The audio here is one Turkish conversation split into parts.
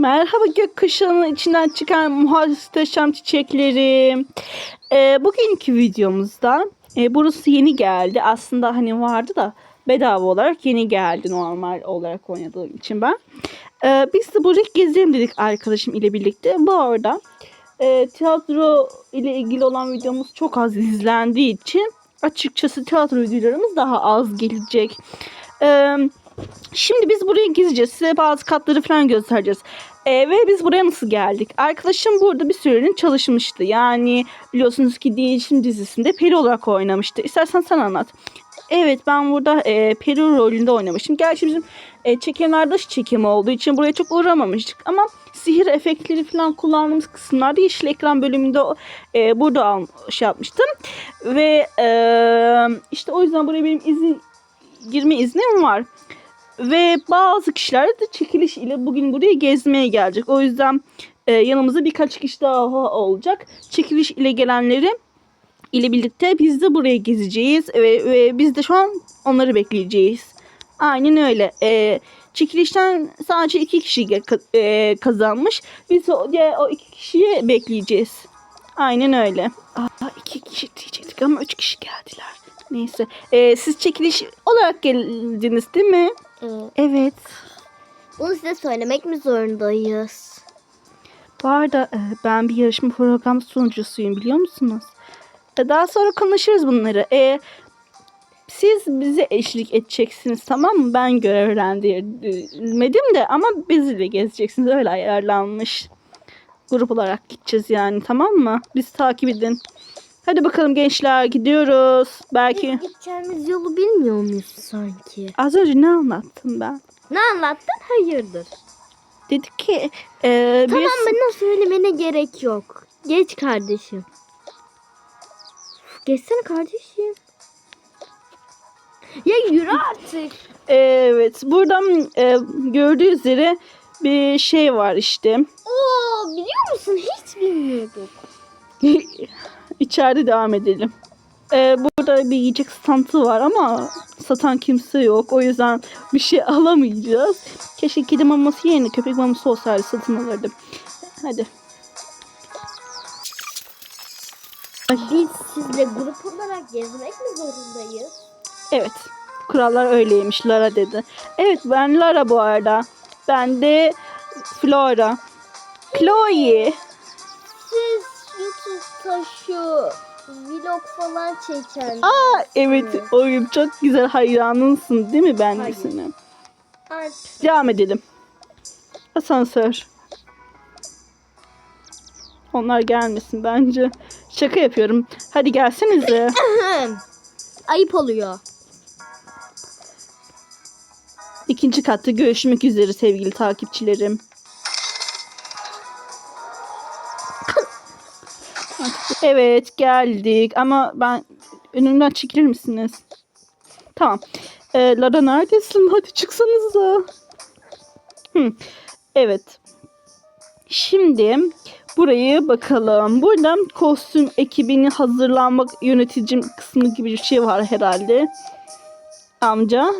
Merhaba gökkuşağının içinden çıkan muhteşem çiçeklerim. Ee, bugünkü videomuzda e, burası yeni geldi. Aslında hani vardı da bedava olarak yeni geldi normal olarak oynadığım için ben. Ee, biz de burayı gezelim dedik arkadaşım ile birlikte. Bu arada e, tiyatro ile ilgili olan videomuz çok az izlendiği için açıkçası tiyatro videolarımız daha az gelecek. Ee, Şimdi biz buraya gideceğiz. Size bazı katları falan göstereceğiz. Ee, ve biz buraya nasıl geldik? Arkadaşım burada bir sürenin çalışmıştı. Yani biliyorsunuz ki Değişim dizisinde Peri olarak oynamıştı. İstersen sen anlat. Evet ben burada e, Peri rolünde oynamıştım. Gerçi bizim e, çekimler dış çekimi olduğu için buraya çok uğramamıştık. Ama sihir efektleri falan kullandığımız kısımlarda yeşil ekran bölümünde e, burada al, şey yapmıştım. Ve e, işte o yüzden buraya benim izin girme iznim var. Ve bazı kişiler de çekiliş ile bugün buraya gezmeye gelecek. O yüzden e, yanımızda birkaç kişi daha olacak. Çekiliş ile gelenleri ile birlikte biz de buraya gezeceğiz. Ve, ve biz de şu an onları bekleyeceğiz. Aynen öyle. E, çekilişten sadece iki kişi e, kazanmış. Biz o, diğer, o iki kişiyi bekleyeceğiz. Aynen öyle. Aa, iki kişi diyecektik ama üç kişi geldiler. Neyse. E, siz çekiliş olarak geldiniz değil mi? Evet. Evet. Bunu size söylemek mi zorundayız? Bu arada e, ben bir yarışma programı sunucusuyum biliyor musunuz? E, Daha sonra konuşuruz bunları. E, siz bize eşlik edeceksiniz tamam mı? Ben görevlendirmedim de ama bizi de gezeceksiniz. Öyle ayarlanmış. Grup olarak gideceğiz yani tamam mı? Biz takip edin. Hadi bakalım gençler gidiyoruz. Belki Biz gideceğimiz yolu bilmiyor muyuz sanki? az önce ne anlattım ben? Ne anlattın? Hayırdır? Dedik ki e, Tamam biz... bana söylemene gerek yok. Geç kardeşim. Geçsene kardeşim. Ya yürü artık. Evet, buradan e, gördüğü üzere bir şey var işte. Oo biliyor musun? Hiç bilmiyorduk. İçeride devam edelim. E, burada bir yiyecek standı var ama satan kimse yok. O yüzden bir şey alamayacağız. Keşke kedi maması yerine köpek maması olsaydı satın alırdım. Hadi. Biz sizle grup olarak gezmek mi zorundayız? Evet. Kurallar öyleymiş Lara dedi. Evet ben Lara bu arada. Ben de Flora. Chloe. Şu vlog falan çeken. Aa evet oyum çok güzel hayranınsın değil mi ben de Hayır. senin? Artık Devam edelim. Asansör. Onlar gelmesin bence. Şaka yapıyorum. Hadi gelsenize. ayıp oluyor. İkinci katta görüşmek üzere sevgili takipçilerim. Evet geldik ama ben önümden çekilir misiniz? Tamam. Ee, Lara neredesin? Hadi çıksanıza. Hı. Evet. Şimdi burayı bakalım. Burada kostüm ekibini hazırlanmak yöneticim kısmı gibi bir şey var herhalde. Amca.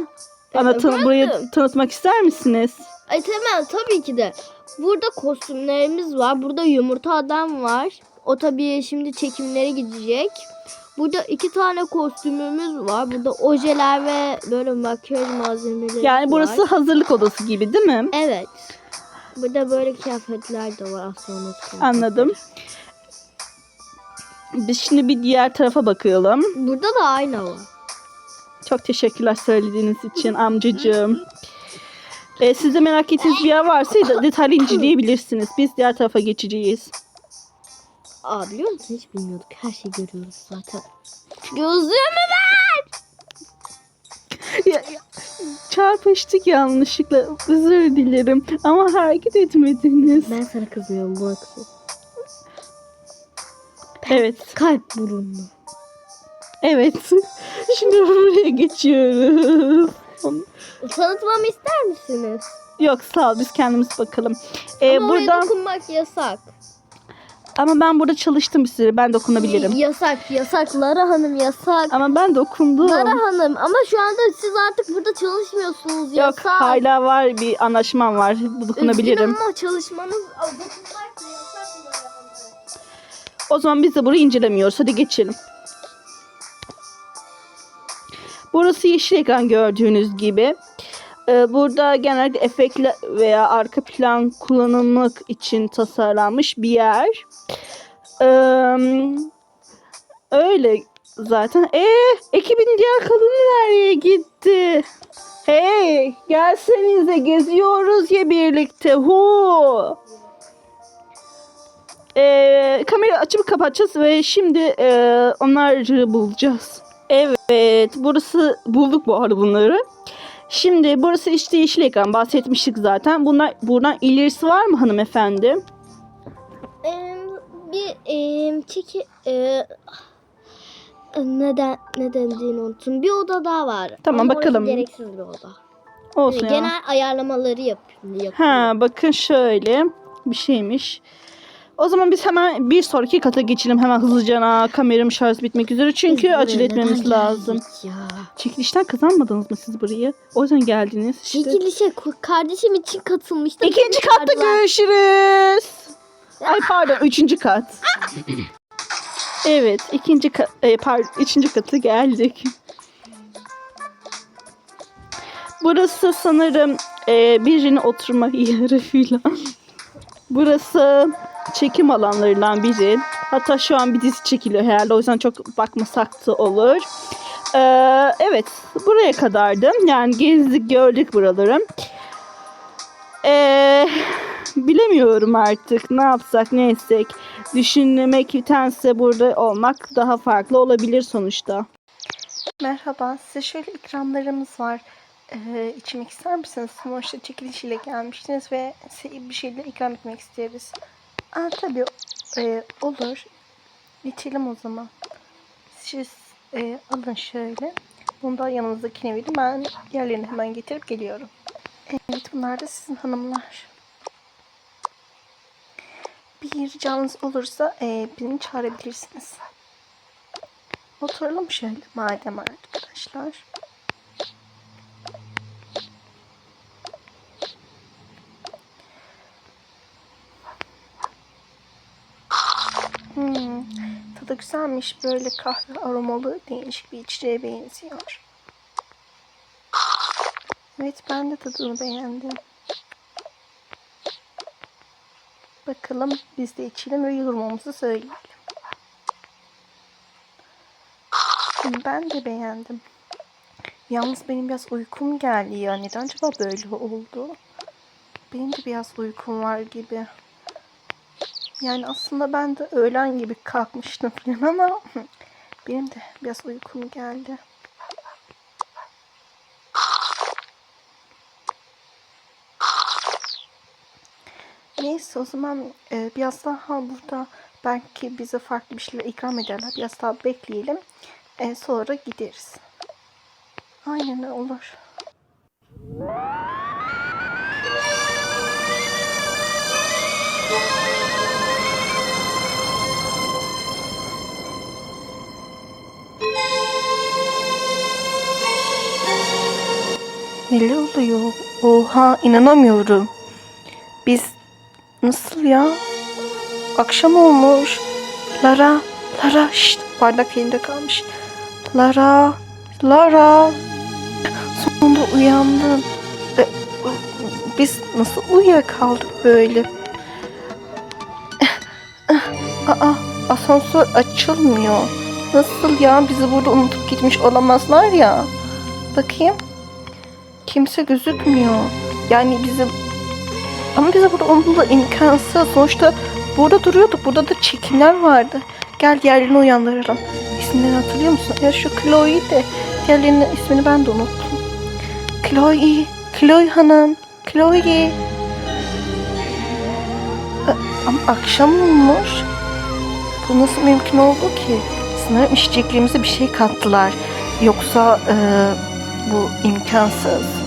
Bana tan- burayı tanıtmak ister misiniz? Ay tamam tabii ki de. Burada kostümlerimiz var. Burada yumurta adam var. O tabii şimdi çekimlere gidecek. Burada iki tane kostümümüz var. Burada ojeler ve böyle makyaj malzemeleri Yani var. burası hazırlık odası gibi değil mi? Evet. Burada böyle kıyafetler de var kıyafetleri. Anladım. Biz şimdi bir diğer tarafa bakalım. Burada da ayna var. Çok teşekkürler söylediğiniz için amcacığım. Ee, siz de merak ettiğiniz bir yer varsa detaylı inceleyebilirsiniz. Biz diğer tarafa geçeceğiz. Aa biliyor musun hiç bilmiyorduk. Her şeyi görüyoruz zaten. Gözlüğümü ver. Ya- ya, Çarpıştık yanlışlıkla. Özür dilerim. Ama hareket etmediniz. Ben sana kızmıyorum bu kızım. Evet. Kalp burunlu. Evet. Şimdi buraya geçiyoruz. Tanıtmamı ister misiniz? Yok sağ ol biz kendimiz bakalım. Ee, Ama oraya burada dokunmak yasak. Ama ben burada çalıştım bir süre. Ben dokunabilirim. Yasak yasak Lara Hanım yasak. Ama ben dokundum. Lara Hanım ama şu anda siz artık burada çalışmıyorsunuz Yok yasak. hala var bir anlaşmam var. Dokunabilirim. Üzgünüm ama çalışmanız Aa, dokunmak da yasak Lara Hanım. O zaman biz de burayı incelemiyoruz. Hadi geçelim. Burası yeşil ekran gördüğünüz gibi. Ee, Burada genellikle efektler veya arka plan kullanılmak için tasarlanmış bir yer. Ee, Öyle zaten. Ee, ekibin diğer kadını nereye gitti? Hey, gelsenize geziyoruz ya birlikte. Hu. Ee, kamerayı açıp kapatacağız ve şimdi e, onları bulacağız. Evet, burası bulduk bu arada bunları. Şimdi burası işte yeşil ekran bahsetmiştik zaten. Bunlar buradan ilerisi var mı hanımefendi? Ee, bir e, çeki e, neden ne dendiğini unuttum. Bir oda daha var. Tamam, Ama bakalım. Gereksiz bir oda. Olsun Yani ya. genel ayarlamaları yap, yapıyor. Ha bakın şöyle bir şeymiş. O zaman biz hemen bir sonraki kata geçelim. Hemen hızlıca kameram şarj bitmek üzere. Çünkü Biz buraya acele etmemiz neden lazım. geldik Ya. Çekilişten kazanmadınız mı siz burayı? O yüzden geldiniz. İşte. Çekilişe ku- kardeşim için katılmıştım. İkinci Beni katta çağırdılar. görüşürüz. Ay pardon üçüncü kat. Evet ikinci kat, e, pardon üçüncü katı geldik. Burası sanırım e, birinin oturma yeri filan. Burası çekim alanlarından biri. Hatta şu an bir dizi çekiliyor herhalde. O yüzden çok bakmasak da olur. Ee, evet buraya kadardı. Yani gezdik gördük buraları. Ee, bilemiyorum artık ne yapsak ne etsek. Düşünmektense burada olmak daha farklı olabilir sonuçta. Merhaba, size şöyle ikramlarımız var. Ee, içmek ister misiniz? Sonuçta çekiliş ile gelmiştiniz ve bir şeyler ikram etmek isteriz. Aa, tabii e, olur. İçelim o zaman. Siz e, alın şöyle. Bunu da yanınızdakine verin. Ben diğerlerini hemen getirip geliyorum. Evet, bunlar da sizin hanımlar. Bir ricanız olursa e, beni çağırabilirsiniz. Oturalım şöyle madem arkadaşlar. Hmm, tadı güzelmiş. Böyle kahve aromalı değişik bir içeceğe benziyor. Evet ben de tadını beğendim. Bakalım biz de içelim ve yorumumuzu söyleyelim. Ben de beğendim. Yalnız benim biraz uykum geldi ya. Neden acaba böyle oldu? Benim de biraz uykum var gibi. Yani aslında ben de öğlen gibi kalkmıştım falan ama benim de biraz uykum geldi. Neyse o zaman e, biraz daha burada belki bize farklı bir şeyler ikram ederler. Biraz daha bekleyelim. E, sonra gideriz. Aynen olur. Neler oluyor? Oha inanamıyorum. Biz nasıl ya? Akşam olmuş. Lara, Lara şşt bardak elinde kalmış. Lara, Lara. Sonunda uyandın. E, biz nasıl uyuyakaldık böyle? Aa, asansör açılmıyor. Nasıl ya? Bizi burada unutup gitmiş olamazlar ya. Bakayım. Kimse gözükmüyor. Yani bizim ama bize burada onunla imkansız. Sonuçta burada duruyorduk. Burada da çekimler vardı. Gel diğerlerini uyandıralım. İsimlerini hatırlıyor musun? Ya şu Chloe de. Diğerlerinin ismini ben de unuttum. Chloe. Chloe hanım. Chloe. Ama akşam olmuş. Bu nasıl mümkün oldu ki? Sanırım içeceklerimize bir şey kattılar. Yoksa e, bu imkansız.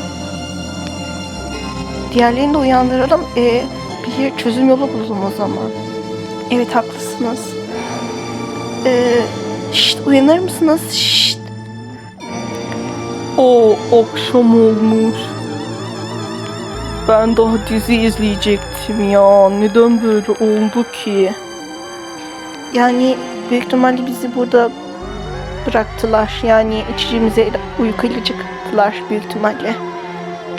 Diğerlerini de uyandıralım. E, bir çözüm yolu bulalım o zaman. Evet haklısınız. Ee, şşt uyanır mısınız? Şşt. O akşam olmuş. Ben daha dizi izleyecektim ya. Neden böyle oldu ki? Yani büyük ihtimalle bizi burada bıraktılar. Yani içimize uyku ilacı kattılar büyük ihtimalle.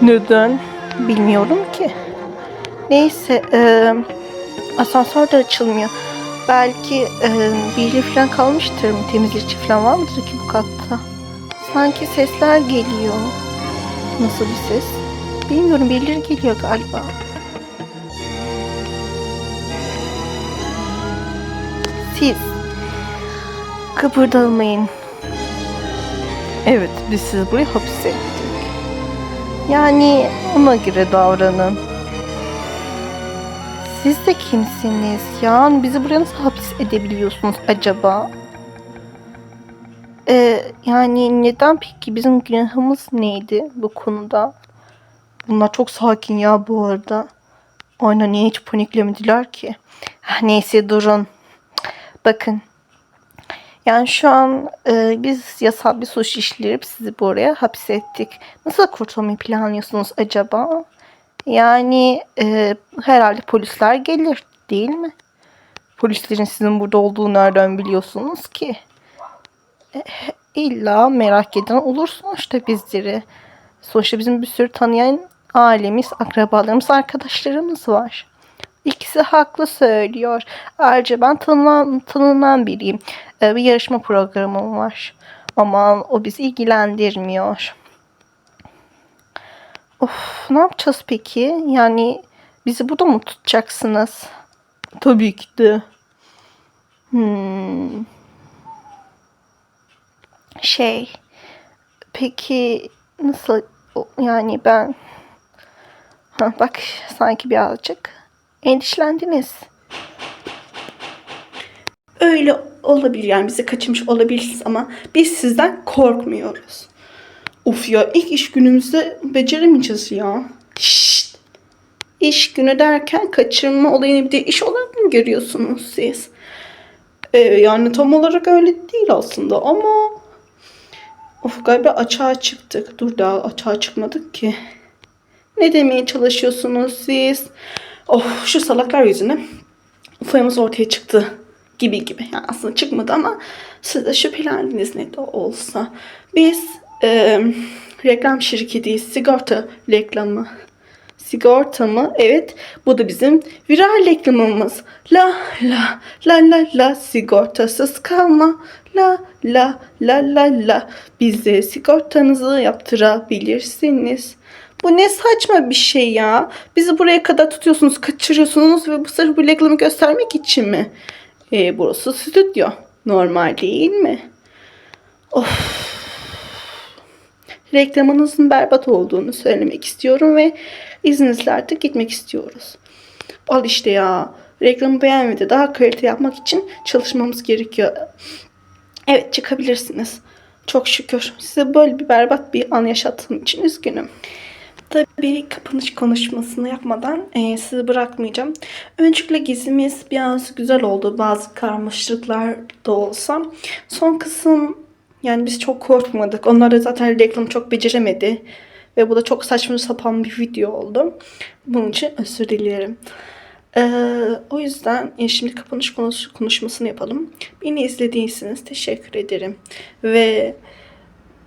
Neden? Bilmiyorum ki. Neyse, e, asansör de açılmıyor. Belki e, biri falan kalmıştır mı? Temizlikçi falan var mıdır ki bu katta? Sanki sesler geliyor. Nasıl bir ses? Bilmiyorum, birileri geliyor galiba. Siz kıpırdamayın. Evet biz sizi buraya hapsettik. Yani ona göre davranın. Siz de kimsiniz? Yani bizi buraya nasıl hapis edebiliyorsunuz acaba? Ee, yani neden peki bizim günahımız neydi bu konuda? Bunlar çok sakin ya bu arada. Aynen niye hiç paniklemediler ki? Ah, Neyse durun. Bakın. Yani şu an e, biz yasal bir suç işleyip sizi buraya hapsettik. Nasıl kurtulmayı planlıyorsunuz acaba? Yani e, herhalde polisler gelir değil mi? Polislerin sizin burada olduğunu nereden biliyorsunuz ki? E, illa merak eden olur sonuçta bizleri. Sonuçta bizim bir sürü tanıyan ailemiz, akrabalarımız, arkadaşlarımız var. İkisi haklı söylüyor. Ayrıca ben tanınan, tanınan biriyim. Ee, bir yarışma programım var. Ama o bizi ilgilendirmiyor. Of, ne yapacağız peki? Yani bizi burada mı tutacaksınız? Tabii ki de. Hmm. Şey, peki nasıl yani ben ha, bak sanki birazcık endişelendiniz. Öyle olabilir yani bizi kaçırmış olabilirsiniz ama biz sizden korkmuyoruz. Uf ya ilk iş günümüzde beceremeyeceğiz ya. Şşt. İş günü derken kaçırma olayını bir de iş olarak mı görüyorsunuz siz? Ee, yani tam olarak öyle değil aslında ama Of galiba açığa çıktık. Dur daha açığa çıkmadık ki. Ne demeye çalışıyorsunuz siz? Of şu salaklar yüzünden ufayımız ortaya çıktı gibi gibi. Yani aslında çıkmadı ama siz de şüphelendiniz ne de olsa. Biz e, reklam şirketiyiz. Sigorta reklamı. Sigorta mı? Evet. Bu da bizim viral reklamımız. La la la la la sigortasız kalma. La la la la la. Bize sigortanızı yaptırabilirsiniz. Bu ne saçma bir şey ya. Bizi buraya kadar tutuyorsunuz, kaçırıyorsunuz ve bu sırf bu reklamı göstermek için mi? E, burası stüdyo. Normal değil mi? Of. Reklamınızın berbat olduğunu söylemek istiyorum ve izninizle artık gitmek istiyoruz. Al işte ya. Reklamı beğenmedi. Daha kalite yapmak için çalışmamız gerekiyor. Evet çıkabilirsiniz. Çok şükür. Size böyle bir berbat bir an yaşattığım için üzgünüm. Tabii kapanış konuşmasını yapmadan e, sizi bırakmayacağım. Öncelikle gezimiz biraz güzel oldu. Bazı karmaşıklıklar da olsa. Son kısım yani biz çok korkmadık. Onlar da zaten reklamı çok beceremedi. Ve bu da çok saçma sapan bir video oldu. Bunun için özür dilerim. Ee, o yüzden e, şimdi kapanış konuş konuşmasını yapalım. Beni izlediyseniz teşekkür ederim. Ve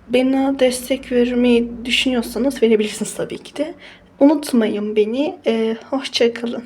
bana destek vermeyi düşünüyorsanız verebilirsiniz tabii ki de. Unutmayın beni. Ee, hoşça kalın.